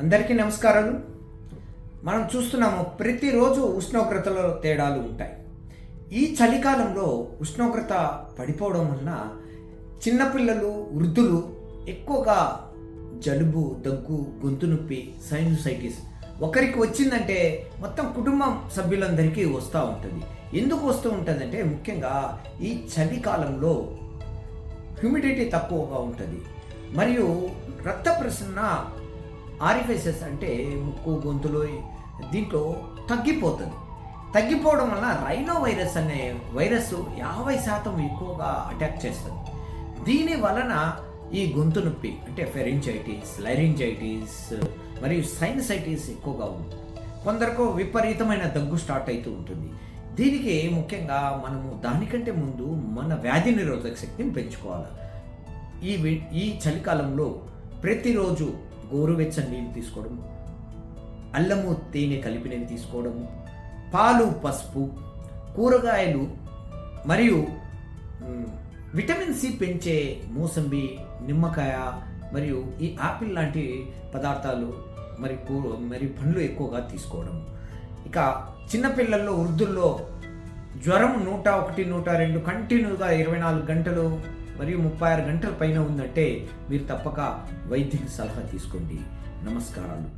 అందరికీ నమస్కారాలు. మనం చూస్తున్నాము ప్రతిరోజు ఉష్ణోగ్రతలో తేడాలు ఉంటాయి. ఈ చలికాలంలో ఉష్ణోగ్రత పడిపోవడం వలన చిన్నపిల్లలు వృద్ధులు ఎక్కువగా జలుబు దగ్గు గొంతు నొప్పి సైనసైటిస్ ఒకరికి వచ్చిందంటే మొత్తం కుటుంబం సభ్యులందరికీ వస్తూ ఉంటుంది. ఎందుకు వస్తూ ఉంటుందంటే ముఖ్యంగా ఈ చలికాలంలో హ్యూమిడిటీ తక్కువగా ఉంటుంది. మరియు రక్త ప్రసరణ ఆరిఫైసెస్ అంటే ముక్కు గొంతులో దీంట్లో తగ్గిపోతుంది. తగ్గిపోవడం వలన రైనో వైరస్ అనే వైరస్ యాభై శాతం ఎక్కువగా అటాక్ చేస్తుంది. దీని వలన ఈ గొంతు నొప్పి అంటే ఫెరింజైటిస్ లైరింజైటిస్ మరియు సైనసైటిస్ ఎక్కువగా ఉంది కొందరికి విపరీతమైన దగ్గు స్టార్ట్ అవుతూ ఉంటుంది. దీనికి ముఖ్యంగా మనము దానికంటే ముందు మన వ్యాధి నిరోధక శక్తిని పెంచుకోవాలి. ఈ ఈ చలికాలంలో ప్రతిరోజు గోరువెచ్చని నీళ్ళు తీసుకోవడం అల్లము తేనె కలిపి నేను తీసుకోవడము పాలు పసుపు కూరగాయలు మరియు విటమిన్ సి పెంచే మోసంబి నిమ్మకాయ మరియు ఈ ఆపిల్ లాంటి పదార్థాలు మరి కూర మరి పండ్లు ఎక్కువగా తీసుకోవడం ఇక చిన్నపిల్లల్లో వృద్ధుల్లో జ్వరం నూట ఒకటి నూట రెండు కంటిన్యూగా ఇరవై నాలుగు గంటలు మరియు ముప్పై ఆరు గంటల పైన ఉందంటే మీరు తప్పక వైద్యుని సలహా తీసుకోండి. నమస్కారాలు.